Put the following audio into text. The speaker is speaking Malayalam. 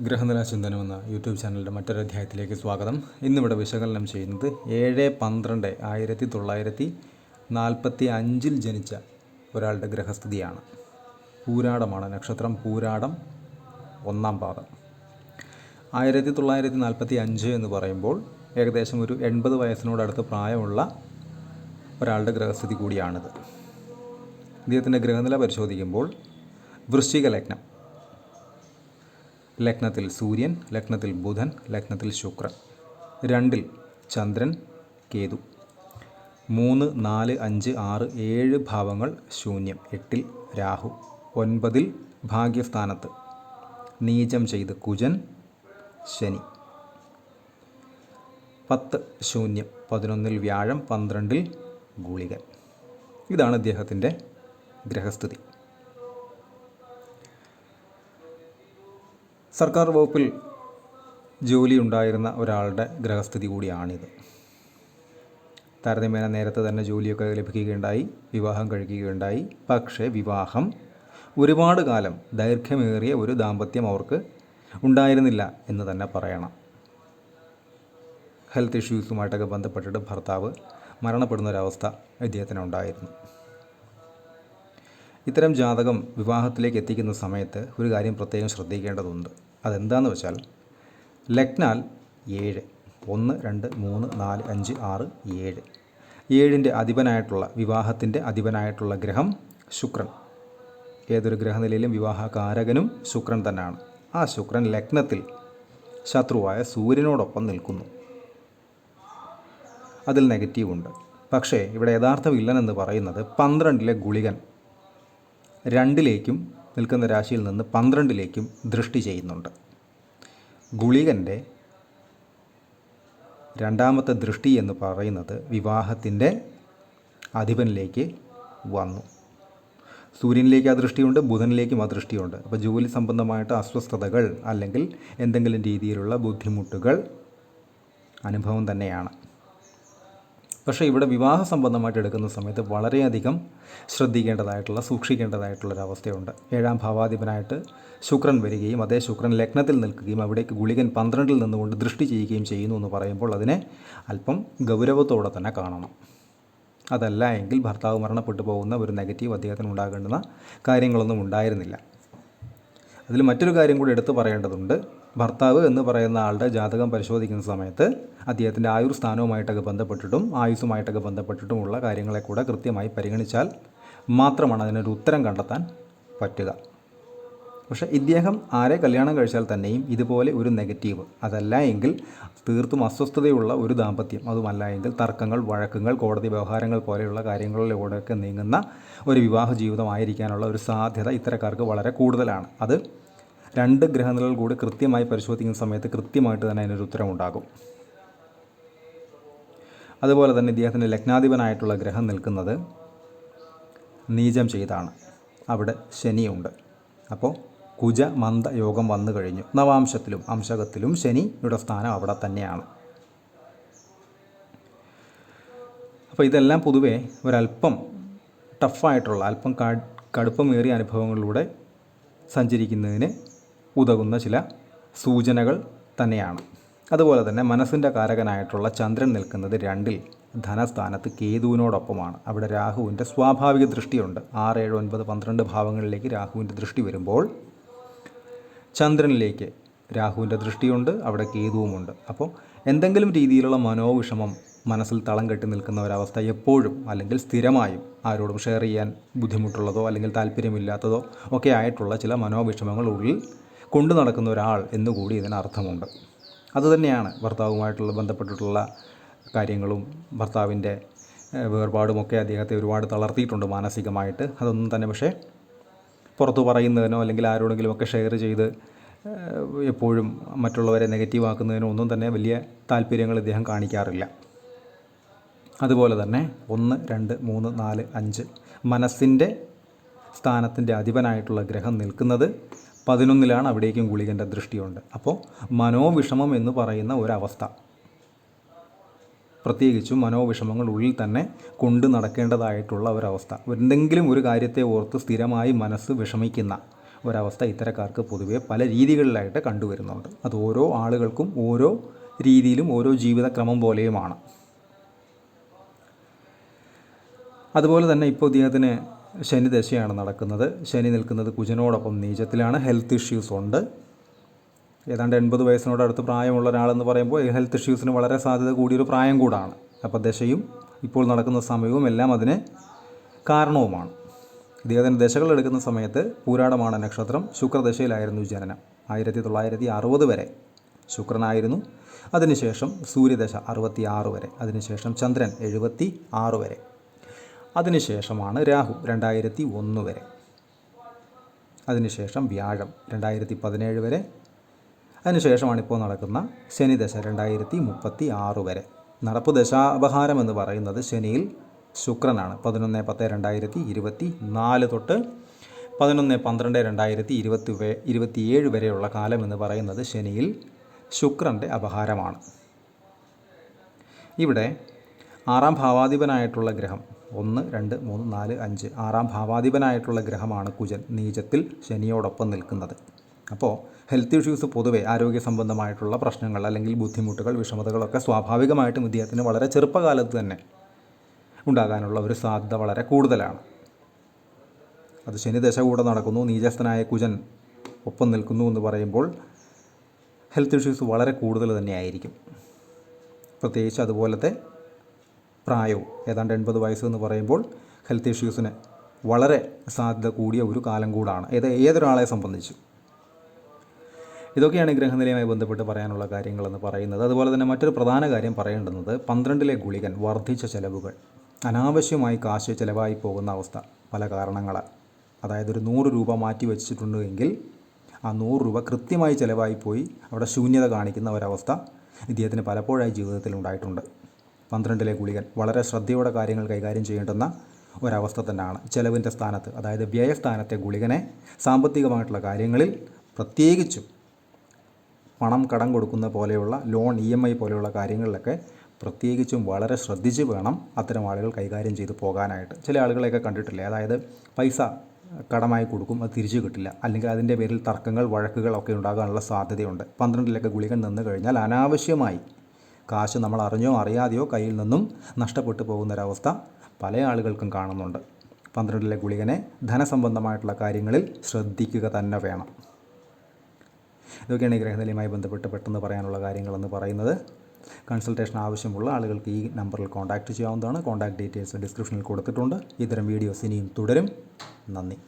ഗ്രഹനില ചിന്തനം എന്ന യൂട്യൂബ് ചാനലിന്റെ മറ്റൊരു അധ്യായത്തിലേക്ക് സ്വാഗതം. ഇന്നിവിടെ വിശകലനം ചെയ്യുന്നത് ഏഴ് പന്ത്രണ്ട് ആയിരത്തി തൊള്ളായിരത്തി നാൽപ്പത്തി അഞ്ചിൽ ജനിച്ച ഒരാളുടെ ഗ്രഹസ്ഥിതിയാണ്. പൂരാടമാണ്. നക്ഷത്രം പൂരാടം ഒന്നാം പാദം. ആയിരത്തി തൊള്ളായിരത്തി നാൽപ്പത്തി അഞ്ച് എന്ന് പറയുമ്പോൾ ഏകദേശം ഒരു എൺപത് വയസ്സിനോടടുത്ത് പ്രായമുള്ള ഒരാളുടെ ഗ്രഹസ്ഥിതി കൂടിയാണിത്. ഇദ്ദേഹത്തിന്റെ ഗ്രഹനില പരിശോധിക്കുമ്പോൾ വൃശ്ചിക ലഗ്നം. ലഗ്നത്തിൽ സൂര്യൻ ലഗ്നത്തിൽ ബുധൻ ലഗ്നത്തിൽ ശുക്രൻ. രണ്ടിൽ ചന്ദ്രൻ കേതു. മൂന്ന് നാല് അഞ്ച് ആറ് ഏഴ് ഭാവങ്ങൾ ശൂന്യം. എട്ടിൽ രാഹു. ഒൻപതിൽ ഭാഗ്യസ്ഥാനത്ത്. നീചം ചെയ്ത് കുജൻ ശനി. പത്ത് ശൂന്യം. പതിനൊന്നിൽ വ്യാഴം പന്ത്രണ്ടിൽ ഗുളികൻ. ഇതാണ് ഇദ്ദേഹത്തിന്റെ ഗ്രഹസ്ഥിതി. സർക്കാർ വകുപ്പിൽ ജോലി ഉണ്ടായിരുന്ന ഒരാളുടെ ഗ്രഹസ്ഥിതി കൂടിയാണിത്. താരതമ്യേന നേരത്തെ തന്നെ ജോലിയൊക്കെ ലഭിക്കുകയുണ്ടായി വിവാഹം കഴിക്കുകയുണ്ടായി. പക്ഷേ വിവാഹം ഒരുപാട് കാലം ദൈർഘ്യമേറിയ ഒരു ദാമ്പത്യം അവർക്ക് ഉണ്ടായിരുന്നില്ല എന്ന് തന്നെ പറയണം. ഹെൽത്ത് ഇഷ്യൂസുമായിട്ടൊക്കെ ബന്ധപ്പെട്ടിട്ട് ഭർത്താവ് മരണപ്പെടുന്ന ഒരവസ്ഥ ഇദ്ദേഹത്തിന് ഉണ്ടായിരുന്നു ഇത്തരം ജാതകം വിവാഹത്തിലേക്ക് എത്തിക്കുന്ന സമയത്ത് ഒരു കാര്യം പ്രത്യേകം ശ്രദ്ധിക്കേണ്ടതുണ്ട്. അതെന്താണെന്ന് വെച്ചാൽ ലഗ്നാൽ ഏഴ് ഒന്ന് രണ്ട് മൂന്ന് നാല് അഞ്ച് ആറ് ഏഴ്. ഏഴിന്റെ അധിപനായിട്ടുള്ള വിവാഹത്തിന്റെ അധിപനായിട്ടുള്ള ഗ്രഹം ശുക്രൻ. ഏതൊരു ഗ്രഹനിലയിലും വിവാഹകാരകനും ശുക്രൻ തന്നെയാണ്. ആ ശുക്രൻ ലഗ്നത്തിൽ ശത്രുവായ സൂര്യനോടൊപ്പം നിൽക്കുന്നു. അതിൽ നെഗറ്റീവ് ഉണ്ട്. പക്ഷേ ഇവിടെ യഥാർത്ഥ വില്ലൻ എന്ന് പറയുന്നത് പന്ത്രണ്ടിലെ ഗുളികൻ. രണ്ടിലേക്കും നിൽക്കുന്ന രാശിയിൽ നിന്ന് പന്ത്രണ്ടിലേക്കും ദൃഷ്ടി ചെയ്യുന്നുണ്ട്. ഗുളികന്റെ രണ്ടാമത്തെ ദൃഷ്ടി എന്ന് പറയുന്നത് വിവാഹത്തിന്റെ അധിപനിലേക്ക് വന്നു. സൂര്യനിലേക്ക് ആ ദൃഷ്ടിയുണ്ട് ബുധനിലേക്കും ആ ദൃഷ്ടിയുണ്ട്. അപ്പോൾ ജോലി സംബന്ധമായിട്ട് അസ്വസ്ഥതകൾ അല്ലെങ്കിൽ എന്തെങ്കിലും രീതിയിലുള്ള ബുദ്ധിമുട്ടുകൾ അനുഭവം തന്നെയാണ്. പക്ഷേ ഇവിടെ വിവാഹ സംബന്ധമായിട്ട് എടുക്കുന്ന സമയത്ത് വളരെയധികം ശ്രദ്ധിക്കേണ്ടതായിട്ടുള്ള സൂക്ഷിക്കേണ്ടതായിട്ടുള്ള സൂക്ഷിക്കേണ്ടതായിട്ടുള്ളൊരവസ്ഥയുണ്ട്. ഏഴാം ഭാവാധിപനായിട്ട് ശുക്രൻ വരികയും അതേ ശുക്രൻ ലഗ്നത്തിൽ നിൽക്കുകയും അവിടേക്ക് ഗുളികൻ പന്ത്രണ്ടിൽ നിന്നുകൊണ്ട് ദൃഷ്ടി ചെയ്യുകയും ചെയ്യുന്നു എന്ന് പറയുമ്പോൾ അതിനെ അല്പം ഗൗരവത്തോടെ തന്നെ കാണണം. അതല്ല എങ്കിൽ ഭർത്താവ് മരണപ്പെട്ടു പോകുന്ന ഒരു നെഗറ്റീവ് അദ്ദേഹത്തിന് ഉണ്ടാകേണ്ടുന്ന കാര്യങ്ങളൊന്നും ഉണ്ടായിരുന്നില്ല. അതിൽ മറ്റൊരു കാര്യം കൂടി എടുത്തു പറയേണ്ടതുണ്ട്. ഭർത്താവ് എന്ന് പറയുന്ന ആളുടെ ജാതകം പരിശോധിക്കുന്ന സമയത്ത് അദ്ദേഹത്തിന്റെ ആയുർ സ്ഥാനവുമായിട്ടൊക്കെ ബന്ധപ്പെട്ടിട്ടും ആയുസ്സുമായിട്ടൊക്കെ ബന്ധപ്പെട്ടിട്ടുമുള്ള കാര്യങ്ങളെ കൂടെ കൃത്യമായി പരിഗണിച്ചാൽ മാത്രമാണ് അതിനൊരു ഉത്തരം കണ്ടെത്താൻ പറ്റുക. പക്ഷേ ഇദ്ദേഹം ആരെ കല്യാണം കഴിച്ചാൽ തന്നെയും ഇതുപോലെ ഒരു നെഗറ്റീവ്. അതല്ല എങ്കിൽ തീർത്തും അസ്വസ്ഥതയുള്ള ഒരു ദാമ്പത്യം. അതുമല്ല എങ്കിൽ തർക്കങ്ങൾ വഴക്കങ്ങൾ കോടതി വ്യവഹാരങ്ങൾ പോലെയുള്ള കാര്യങ്ങളിലൂടെയൊക്കെ നീങ്ങുന്ന ഒരു വിവാഹ ജീവിതമായിരിക്കാനുള്ള ഒരു സാധ്യത ഇത്തരക്കാർക്ക് വളരെ കൂടുതലാണ്. അത് രണ്ട് ഗ്രഹനിലകൾ കൂടി കൃത്യമായി പരിശോധിക്കുന്ന സമയത്ത് കൃത്യമായിട്ട് തന്നെ അതിനൊരു ഉത്തരമുണ്ടാകും അതുപോലെ തന്നെ ഇദ്ദേഹത്തിന്റെ ലഗ്നാധിപനായിട്ടുള്ള ഗ്രഹം നിൽക്കുന്നത് നീചം ചെയ്താണ്. അവിടെ ശനിയുണ്ട്. അപ്പോൾ കുജ മന്ദ യോഗം വന്നു കഴിഞ്ഞു. നവാംശത്തിലും അംശകത്തിലും ശനിയുടെ സ്ഥാനം അവിടെ തന്നെയാണ്. അപ്പോൾ ഇതെല്ലാം പൊതുവേ ഒരല്പം ടഫായിട്ടുള്ള അല്പം കടുപ്പമേറിയ അനുഭവങ്ങളിലൂടെ സഞ്ചരിക്കുന്നതിന് ഉതകുന്ന ചില സൂചനകൾ തന്നെയാണ്. അതുപോലെ തന്നെ മനസ്സിന്റെ കാരകനായിട്ടുള്ള ചന്ദ്രൻ നിൽക്കുന്നത് രണ്ടിൽ ധനസ്ഥാനത്ത് കേതുവിനോടൊപ്പമാണ്. അവിടെ രാഹുവിന്റെ സ്വാഭാവിക ദൃഷ്ടിയുണ്ട്. ആറ് ഏഴ് ഒൻപത് പന്ത്രണ്ട് ഭാവങ്ങളിലേക്ക് രാഹുവിന്റെ ദൃഷ്ടി വരുമ്പോൾ ചന്ദ്രനിലേക്ക് രാഹുവിന്റെ ദൃഷ്ടിയുണ്ട് അവിടെ കേതുവുമുണ്ട്. അപ്പോൾ എന്തെങ്കിലും രീതിയിലുള്ള മനോവിഷമം മനസ്സിൽ തളം കെട്ടി നിൽക്കുന്ന ഒരവസ്ഥ എപ്പോഴും അല്ലെങ്കിൽ സ്ഥിരമായും ആരോടും ഷെയർ ചെയ്യാൻ ബുദ്ധിമുട്ടുള്ളതോ അല്ലെങ്കിൽ താല്പര്യമില്ലാത്തതോ ഒക്കെ ആയിട്ടുള്ള ചില മനോവിഷമങ്ങൾ ഉള്ളിൽ കൊണ്ടു നടക്കുന്ന ഒരാൾ എന്നുകൂടി ഇതിനർത്ഥമുണ്ട് അതുതന്നെയാണ് ഭർത്താവുമായിട്ടുള്ള ബന്ധപ്പെട്ടിട്ടുള്ള കാര്യങ്ങളും ഭർത്താവിന്റെ വേർപാടുമൊക്കെ അദ്ദേഹത്തെ ഒരുപാട് തളർത്തിയിട്ടുണ്ട് മാനസികമായിട്ട്. അതൊന്നും തന്നെ പക്ഷേ പുറത്തു പറയുന്നതിനോ അല്ലെങ്കിൽ ആരോടെങ്കിലും ഒക്കെ ഷെയർ ചെയ്ത് എപ്പോഴും മറ്റുള്ളവരെ നെഗറ്റീവ് ആക്കുന്നതിനോ ഒന്നും തന്നെ വലിയ താല്പര്യങ്ങൾ ഇദ്ദേഹം കാണിക്കാറില്ല. അതുപോലെ തന്നെ ഒന്ന് രണ്ട് മൂന്ന് നാല് അഞ്ച് മനസ്സിന്റെ സ്ഥാനത്തിന്റെ അധിപനായിട്ടുള്ള ഗ്രഹം നിൽക്കുന്നത് പതിനൊന്നിലാണ് അവിടേക്കും ഗുളികന്റെ ദൃഷ്ടിയുണ്ട്. അപ്പോൾ മനോവിഷമം എന്ന് പറയുന്ന ഒരവസ്ഥ. പ്രത്യേകിച്ചും മനോവിഷമങ്ങൾ ഉള്ളിൽ തന്നെ കൊണ്ടു നടക്കേണ്ടതായിട്ടുള്ള ഒരവസ്ഥ. എന്തെങ്കിലും ഒരു കാര്യത്തെ ഓർത്ത് സ്ഥിരമായി മനസ്സ് വിഷമിക്കുന്ന ഒരവസ്ഥ ഇത്തരക്കാർക്ക് പൊതുവെ പല രീതികളിലായിട്ട് കണ്ടുവരുന്നുണ്ട്. അത് ഓരോ ആളുകൾക്കും ഓരോ രീതിയിലും ഓരോ ജീവിതക്രമം പോലെയുമാണ്. അതുപോലെ തന്നെ ഇപ്പോൾ ഇദ്ദേഹത്തിന് ശനി ദശയാണ് നടക്കുന്നത്. ശനി നിൽക്കുന്നത് കുജനോടൊപ്പം നീചത്തിലാണ്. ഹെൽത്ത് ഇഷ്യൂസ് ഉണ്ട്. ഏതാണ്ട് എൺപത് വയസ്സിനോട് അടുത്ത് പ്രായമുള്ള ഒരാളെന്ന് പറയുമ്പോൾ ഹെൽത്ത് ഇഷ്യൂസിന് വളരെ സാധ്യത കൂടിയൊരു പ്രായം കൂടാണ്. അപ്പോൾ ദശയും ഇപ്പോൾ നടക്കുന്ന സമയവും എല്ലാം അതിന് കാരണവുമാണ്. ഇദ്ദേഹത്തിന് ദശകൾ എടുക്കുന്ന സമയത്ത് പൂരാടമാണ് നക്ഷത്രം. ശുക്രദശയിലായിരുന്നു ജനനം. ആയിരത്തി തൊള്ളായിരത്തി അറുപത് വരെ ശുക്രനായിരുന്നു. അതിനുശേഷം സൂര്യദശ അറുപത്തി ആറ് വരെ. അതിനുശേഷം ചന്ദ്രൻ എഴുപത്തി ആറ് വരെ. അതിനുശേഷമാണ് രാഹു രണ്ടായിരത്തി ഒന്ന് വരെ. അതിനുശേഷം വ്യാഴം രണ്ടായിരത്തി പതിനേഴ് വരെ. അതിനുശേഷമാണ് ഇപ്പോൾ നടക്കുന്ന ശനിദശ രണ്ടായിരത്തി മുപ്പത്തി ആറ് വരെ. നടപ്പ് ദശാപഹാരം എന്ന് പറയുന്നത് ശനിയിൽ ശുക്രനാണ്. പതിനൊന്ന് പത്ത് രണ്ടായിരത്തി ഇരുപത്തി നാല് തൊട്ട് പതിനൊന്ന് പന്ത്രണ്ട് രണ്ടായിരത്തി ഇരുപത്തി ഇരുപത്തിയേഴ് വരെയുള്ള കാലം എന്ന് പറയുന്നത് ശനിയിൽ ശുക്രന്റെ അപഹാരമാണ്. ഇവിടെ ആറാം ഭാവാധിപനായിട്ടുള്ള ഗ്രഹം ഒന്ന് രണ്ട് മൂന്ന് നാല് അഞ്ച് ആറാം ഭാവാധിപനായിട്ടുള്ള ഗ്രഹമാണ് കുജൻ. നീചത്തിൽ ശനിയോടൊപ്പം നിൽക്കുന്നത്. അപ്പോൾ ഹെൽത്ത് ഇഷ്യൂസ് പൊതുവേ ആരോഗ്യ സംബന്ധമായിട്ടുള്ള പ്രശ്നങ്ങൾ അല്ലെങ്കിൽ ബുദ്ധിമുട്ടുകൾ വിഷമതകളൊക്കെ സ്വാഭാവികമായിട്ടും ഇദ്ദേഹത്തിന് വളരെ ചെറുപ്പകാലത്ത് തന്നെ ഉണ്ടാകാനുള്ള ഒരു സാധ്യത വളരെ കൂടുതലാണ്. അത് ശനി ദശ കൂടെ നടക്കുന്നു നീചസ്ഥനായ കുജൻ ഒപ്പം നിൽക്കുന്നു എന്ന് പറയുമ്പോൾ ഹെൽത്ത് ഇഷ്യൂസ് വളരെ കൂടുതൽ തന്നെയായിരിക്കും. പ്രത്യേകിച്ച് അതുപോലത്തെ പ്രായവും ഏതാണ്ട് എൺപത് വയസ്സ് എന്ന് പറയുമ്പോൾ ഹെൽത്ത് ഇഷ്യൂസിന് വളരെ സാധ്യത കൂടിയ ഒരു കാലം കൂടാണ്. ഏത് ഏതൊരാളെ സംബന്ധിച്ചു. ഇതൊക്കെയാണ് ഗ്രഹനിലയുമായി ബന്ധപ്പെട്ട് പറയാനുള്ള കാര്യങ്ങളെന്ന് പറയുന്നത്. അതുപോലെ തന്നെ മറ്റൊരു പ്രധാന കാര്യം പറയേണ്ടുന്നത് പന്ത്രണ്ടിലെ ഗുളികൻ വർദ്ധിച്ച ചിലവുകൾ അനാവശ്യമായി കാശ് ചിലവായി പോകുന്ന അവസ്ഥ പല കാരണങ്ങളാൽ. അതായത് ഒരു നൂറ് രൂപ മാറ്റി വെച്ചിട്ടുണ്ട് എങ്കിൽ ആ നൂറ് രൂപ കൃത്യമായി ചിലവായി പോയി അവിടെ ശൂന്യത കാണിക്കുന്ന ഒരവസ്ഥ ഇദ്ദേഹത്തിന് പലപ്പോഴായി ജീവിതത്തിൽ ഉണ്ടായിട്ടുണ്ട്. പന്ത്രണ്ടിലെ ഗുളികൻ വളരെ ശ്രദ്ധയോടെ കാര്യങ്ങൾ കൈകാര്യം ചെയ്യേണ്ടുന്ന ഒരവസ്ഥ തന്നെയാണ് ചെലവിന്റെ സ്ഥാനത്ത്. അതായത് വ്യയസ്ഥാനത്തെ ഗുളികനെ സാമ്പത്തികമായിട്ടുള്ള കാര്യങ്ങളിൽ പ്രത്യേകിച്ചും പണം കടം കൊടുക്കുന്ന പോലെയുള്ള ലോൺ ഇ എം ഐ പോലെയുള്ള കാര്യങ്ങളിലൊക്കെ പ്രത്യേകിച്ചും വളരെ ശ്രദ്ധിച്ച് വേണം അത്തരം ആളുകൾ കൈകാര്യം ചെയ്ത് പോകാനായിട്ട്. ചില ആളുകളെയൊക്കെ കണ്ടിട്ടില്ലേ? അതായത് പൈസ കടമായി കൊടുക്കും അത് തിരിച്ചു കിട്ടില്ല. അല്ലെങ്കിൽ അതിന്റെ പേരിൽ തർക്കങ്ങൾ വഴക്കുകളൊക്കെ ഉണ്ടാകാനുള്ള സാധ്യതയുണ്ട്. പന്ത്രണ്ടിലൊക്കെ ഗുളികൻ നിന്ന് കഴിഞ്ഞാൽ അനാവശ്യമായി കാശ് നമ്മൾ അറിഞ്ഞോ അറിയാതെയോ കയ്യിൽ നിന്നും നഷ്ടപ്പെട്ടു പോകുന്നൊരവസ്ഥ പല ആളുകൾക്കും കാണുന്നുണ്ട്. പന്ത്രണ്ടിലെ ഗുളികനെ ധനസംബന്ധമായിട്ടുള്ള കാര്യങ്ങളിൽ ശ്രദ്ധിക്കുക തന്നെ വേണം. ഇതൊക്കെയാണ് ഈ ഗ്രഹനിലയുമായി ബന്ധപ്പെട്ട് പെട്ടെന്ന് പറയാനുള്ള കാര്യങ്ങളെന്ന് പറയുന്നത്. കൺസൾട്ടേഷൻ ആവശ്യമുള്ള ആളുകൾക്ക് ഈ നമ്പറിൽ കോൺടാക്റ്റ് ചെയ്യാവുന്നതാണ്. കോൺടാക്ട് ഡീറ്റെയിൽസ് ഡിസ്ക്രിപ്ഷനിൽ കൊടുത്തിട്ടുണ്ട്. ഇത്തരം വീഡിയോസ് ഇനിയും തുടരും. നന്ദി.